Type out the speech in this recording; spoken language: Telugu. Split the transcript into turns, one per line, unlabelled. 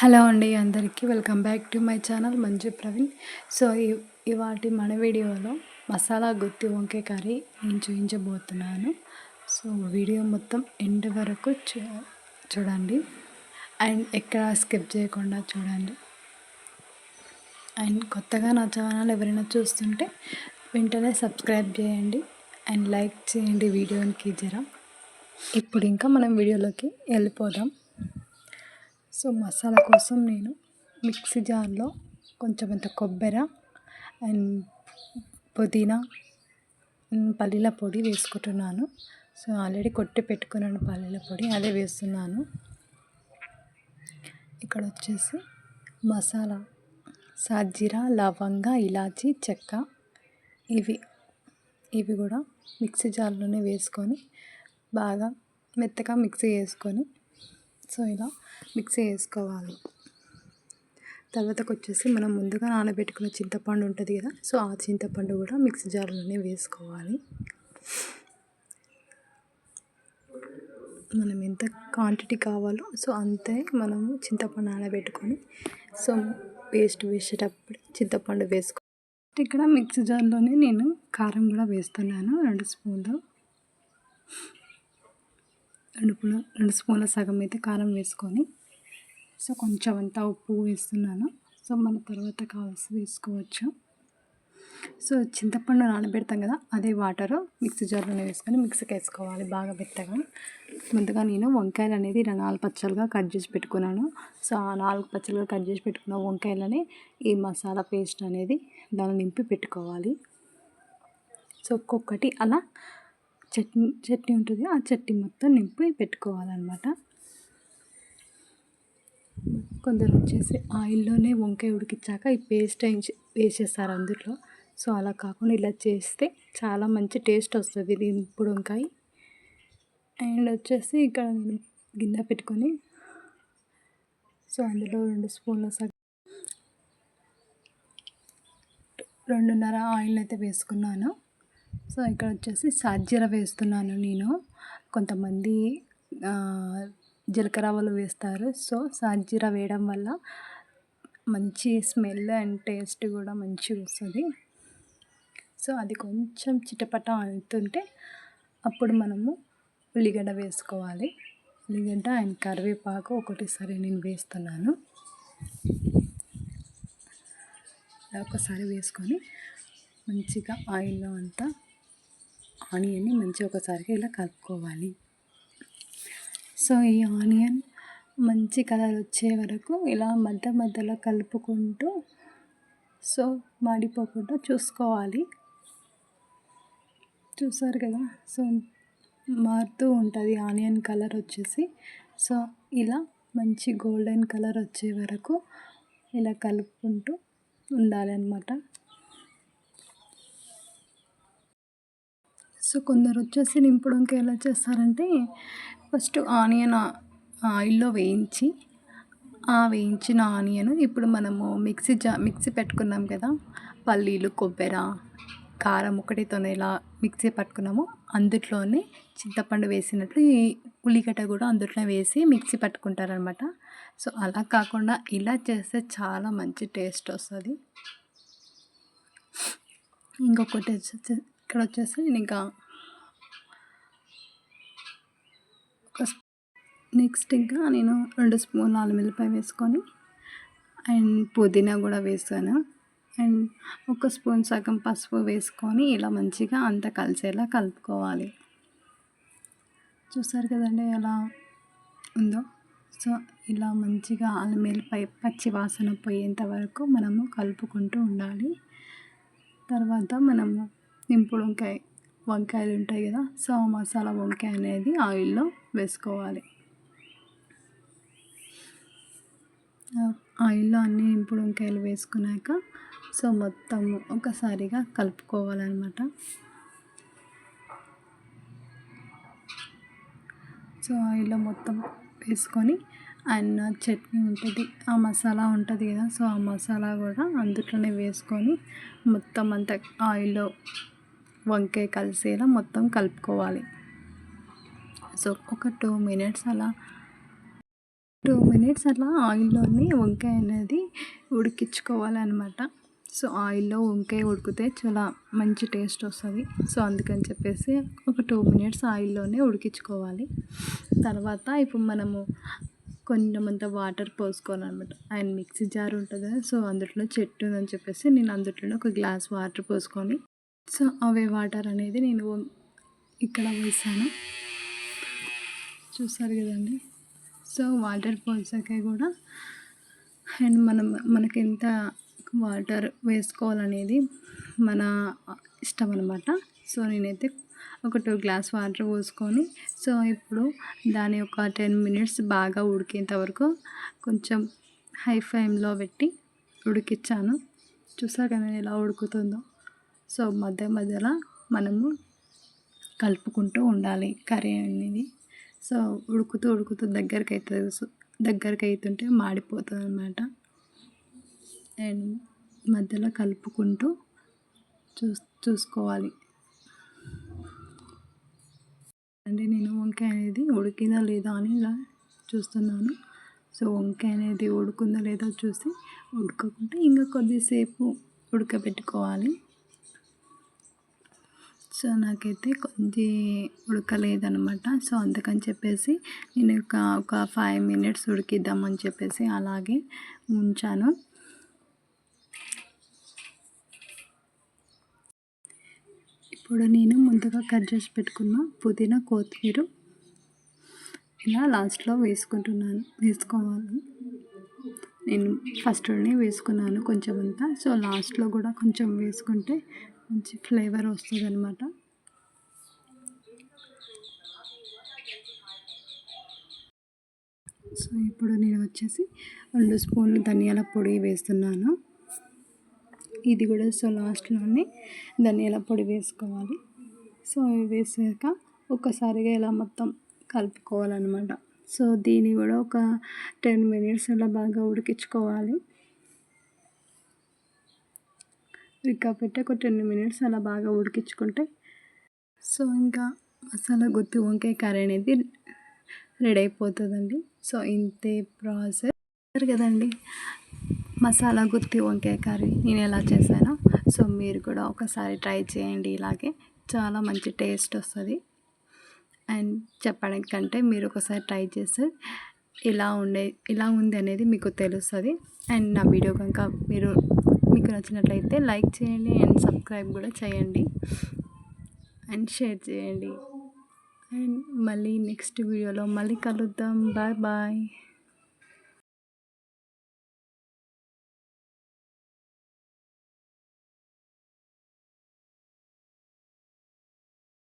హలో అండి అందరికీ welcome back to my channel Manju Praveen. So ఇవాటి మన వీడియోలో మసాలా గుత్తి వంకాయ కర్రీ నేను చూపించబోతున్నాను. సో వీడియో మొత్తం ఎండ్ వరకు చూడండి. అండ్ ఎక్కడ స్కిప్ చేయకుండా చూడండి. అండ్ కొత్తగా నా ఛానల్ ఎవరైనా చూస్తుంటే వెంటనే సబ్స్క్రైబ్ చేయండి. అండ్ లైక్ చేయండి వీడియోకి జరా ఇప్పుడు ఇంకా మనం వీడియోలోకి వెళ్ళిపోదాం. సో మసాలా కోసం నేను మిక్సీ జార్లో కొంచెం అంత కొబ్బరి అండ్ పుదీనా పల్లీల పొడి వేసుకుంటున్నాను. సో ఆల్రెడీ కొట్టి పెట్టుకున్నాను పల్లీల పొడి అదే వేస్తున్నాను. ఇక్కడ వచ్చేసి మసాలా సాజీరా లవంగ ఇలాచి చెక్క ఇవి ఇవి కూడా మిక్సీ జార్లోనే వేసుకొని బాగా మెత్తగా మిక్సీ చేసుకొని సో ఇలా మిక్సీ వేసుకోవాలి తర్వాతకు వచ్చేసి మనం ముందుగా నానబెట్టుకున్న చింతపండు ఉంటుంది కదా సో ఆ చింతపండు కూడా మిక్సీ జార్లోనే వేసుకోవాలి. మనం ఎంత క్వాంటిటీ కావాలో సో అంతే మనము చింతపండు నానబెట్టుకొని సో పేస్ట్ వేసేటప్పుడు చింతపండు వేసుకో. ఇక్కడ మిక్సీ జార్లోనే నేను కారం కూడా వేస్తున్నాను రెండు స్పూన్లు. రెండు పూల రెండు స్పూన్ల సగం అయితే కారం వేసుకొని సో కొంచెం అంతా ఉప్పు వేస్తున్నాను. సో మన తర్వాత కావాల్సి వేసుకోవచ్చు. సో చింతపండు నానబెడతాం కదా అదే వాటరు మిక్సీ జార్లోనే వేసుకొని మిక్సీకి వేసుకోవాలి బాగా మెత్తగా. ముందుగా నేను వంకాయలు అనేది నాలుగు పచ్చలుగా కట్ చేసి పెట్టుకున్నాను. సో ఆ నాలుగు పచ్చలుగా కట్ చేసి పెట్టుకున్న వంకాయలని ఈ మసాలా పేస్ట్ అనేది దాన్ని నింపి పెట్టుకోవాలి. సో ఒక్కొక్కటి అలా చట్నీ చట్నీ ఉంటుంది. ఆ చట్నీ మొత్తం నింపి పెట్టుకోవాలన్నమాట. కొందరు వచ్చేసి ఆయిల్లోనే వంకాయ ఉడికించాక ఈ పేస్ట్ వేసేస్తారు అందులో. సో అలా కాకుండా ఇలా చేస్తే చాలా మంచి టేస్ట్ వస్తుంది ఇది ఇప్పుడు వంకాయ. అండ్ వచ్చేసి ఇక్కడ నేను గిన్నె పెట్టుకొని సో అందులో రెండు స్పూన్ల సగం రెండున్నర ఆయిల్ అయితే వేసుకున్నాను. సో ఇక్కడ వచ్చేసి సాజీర వేస్తున్నాను నేను. కొంతమంది జీలకర్రవలు వేస్తారు. సో సాజీర వేయడం వల్ల మంచి స్మెల్ అండ్ టేస్ట్ కూడా మంచిగా వస్తుంది. సో అది కొంచెం చిటపట అవుతుంటే అప్పుడు మనము ఉల్లిగడ్డ వేసుకోవాలి. ఉల్లిగడ్డ అండ్ కరివేపాకు ఒకటిసారి నేను వేస్తున్నాను. ఒకసారి వేసుకొని మంచిగా ఆయిల్లో అంతా ఆనియన్ని మంచిగా ఒకసారిగా ఇలా కలుపుకోవాలి. సో ఈ ఆనియన్ మంచి కలర్ వచ్చే వరకు ఇలా మధ్య మధ్యలో కలుపుకుంటూ సో మాడిపోకుండా చూసుకోవాలి. చూసారు కదా? సో మారుతూ ఉంటుంది ఆనియన్ కలర్ వచ్చేసి. సో ఇలా మంచి గోల్డెన్ కలర్ వచ్చే వరకు ఇలా కలుపుకుంటూ ఉండాలి సో కొందరు వచ్చేసి నింపడానికి ఎలా చేస్తారంటే ఫస్ట్ ఆనియన్ ఆయిల్లో వేయించి ఆ వేయించిన ఆనియన్ ఇప్పుడు మనము మిక్సీ జా మిక్సీ పెట్టుకున్నాం కదా పల్లీలు కొబ్బరి కారం ఒకటితోనే ఇలా మిక్సీ పట్టుకున్నాము. అందుట్లోనే చింతపండు వేసినట్లు ఈ ఉల్లిగడ్డ కూడా అందుట్లో వేసి మిక్సీ పట్టుకుంటారనమాట. సో అలా కాకుండా ఇలా చేస్తే చాలా మంచి టేస్ట్ వస్తుంది. ఇంకొకటి వచ్చేసి ఇక్కడ వచ్చేసి నేను ఇంకా నెక్స్ట్ ఇంకా నేను రెండు స్పూన్ మిల్లిపాయ వేసుకొని అండ్ పుదీనా కూడా వేసాను. అండ్ ఒక స్పూన్ సగం పసుపు వేసుకొని ఇలా మంచిగా అంత కలిసేలా కలుపుకోవాలి. చూసారు కదండి ఎలా ఉందో? సో ఇలా మంచిగా అల్లం వెల్లిపాయ పచ్చి వాసన పోయేంత వరకు మనము కలుపుకుంటూ ఉండాలి. తర్వాత మనము నింపుడు వంకాయ వంకాయలు ఉంటాయి కదా సో మసాలా వంకాయ అనేది ఆయిల్లో వేసుకోవాలి. ఆయిల్లో అన్ని ఇంపుడు వంకాయలు వేసుకున్నాక సో మొత్తం ఒకసారిగా కలుపుకోవాలన్నమాట. సో ఆయిల్లో మొత్తం వేసుకొని అండ్ చట్నీ ఉంటుంది ఆ మసాలా ఉంటుంది కదా సో ఆ మసాలా కూడా అందులోనే వేసుకొని మొత్తం అంతా ఆయిల్లో వంకాయ కలిసేలా మొత్తం కలుపుకోవాలి. సో ఒక టూ మినిట్స్ అలా టూ మినిట్స్ అలా ఆయిల్లోని వంకాయ అనేది ఉడికించుకోవాలన్నమాట. సో ఆయిల్లో వంకాయ ఉడికితే చాలా మంచి టేస్ట్ వస్తుంది. సో అందుకని చెప్పేసి ఒక టూ మినిట్స్ ఆయిల్లోనే ఉడికించుకోవాలి. తర్వాత ఇప్పుడు మనము కొంచెమంత వాటర్ పోసుకోవాలన్నమాట. అండ్ మిక్సీ జార్ ఉంటుంది సో అందులో చెట్టు ఉందని చెప్పేసి నేను అందులో ఒక గ్లాస్ వాటర్ పోసుకొని సో అవే వాటర్ అనేది నేను ఇక్కడ వేసాను. చూసారు కదండి? సో వాటర్ పోసాక కూడా. అండ్ మనం మనకి ఎంత వాటర్ వేసుకోవాలనేది మన ఇష్టం అనమాట సో నేనైతే ఒక టూ గ్లాస్ వాటర్ పోసుకొని సో ఇప్పుడు దాని ఒక టెన్ మినిట్స్ బాగా ఉడికేంత వరకు కొంచెం హై ఫ్లేమ్లో పెట్టి ఉడికిచ్చాను. చూసారు కదా ఎలా ఉడుకుతుందో? సో మధ్య మధ్యలో మనము కలుపుకుంటూ ఉండాలి కర్రీ అనేది. సో ఉడుకుతూ ఉడుకుతూ దగ్గరికి అవుతుంది సో దగ్గరికి అవుతుంటే మాడిపోతుంది అనమాట అండ్ మధ్యలో కలుపుకుంటూ చూ చూసుకోవాలి. అంటే నేను వంకాయ అనేది ఉడికిందా లేదా అని ఇలా చూస్తున్నాను. సో వంకాయ అనేది ఉడుకుందా లేదా చూసి ఉడకకుంటే ఇంకా కొద్దిసేపు ఉడకబెట్టుకోవాలి. సో నాకైతే కొద్ది ఉడకలేదనమాట సో అందుకని చెప్పేసి నేను ఒక ఒక ఫైవ్ మినిట్స్ ఉడికిద్దామని చెప్పేసి అలాగే ఉంచాను. ఇప్పుడు నేను ముందుగా కట్ చేసి పెట్టుకున్న పుదీనా కొత్తిమీర ఇలా లాస్ట్లో వేసుకుంటున్నాను వేసుకోవాలి. నేను ఫస్ట్లోనే వేసుకున్నాను కొంచెం అంతా సో లాస్ట్లో కూడా కొంచెం వేసుకుంటే మంచి ఫ్లేవర్ వస్తుంది అనమాట సో ఇప్పుడు నేను వచ్చేసి రెండు స్పూన్లు ధనియాల పొడి వేస్తున్నాను. ఇది కూడా సో లాస్ట్లోనే ధనియాల పొడి వేసుకోవాలి. సో వేసాక ఒక్కసారిగా ఇలా మొత్తం కలుపుకోవాలన్నమాట. సో దీన్ని కూడా ఒక టెన్ మినిట్స్ అలా బాగా ఉడికించుకోవాలి. ఇంకా పెట్టి ఒక టెన్ మినిట్స్ అలా బాగా ఉడికించుకుంటే సో ఇంకా మసాలా గుత్తి వంకాయ కర్రీ అనేది రెడీ అయిపోతుందండి. సో ఇంతే ప్రాసెస్. కదండి మసాలా గుత్తి వంకాయ కర్రీ నేను ఎలా చేశానో. సో మీరు కూడా ఒకసారి ట్రై చేయండి ఇలాగే. చాలా మంచి టేస్ట్ వస్తుంది. అండ్ చెప్పడానికి కంటే మీరు ఒకసారి ట్రై చేస్తే ఇలా ఉండే ఇలా ఉంది అనేది మీకు తెలుస్తుంది. అండ్ నా వీడియో కనుక మీరు మీకు నచ్చినట్లయితే లైక్ చేయండి అండ్ సబ్స్క్రైబ్ కూడా చేయండి. అండ్ షేర్ చేయండి. అండ్ మళ్ళీ నెక్స్ట్ వీడియోలో మళ్ళీ కలుద్దాం. Bye bye.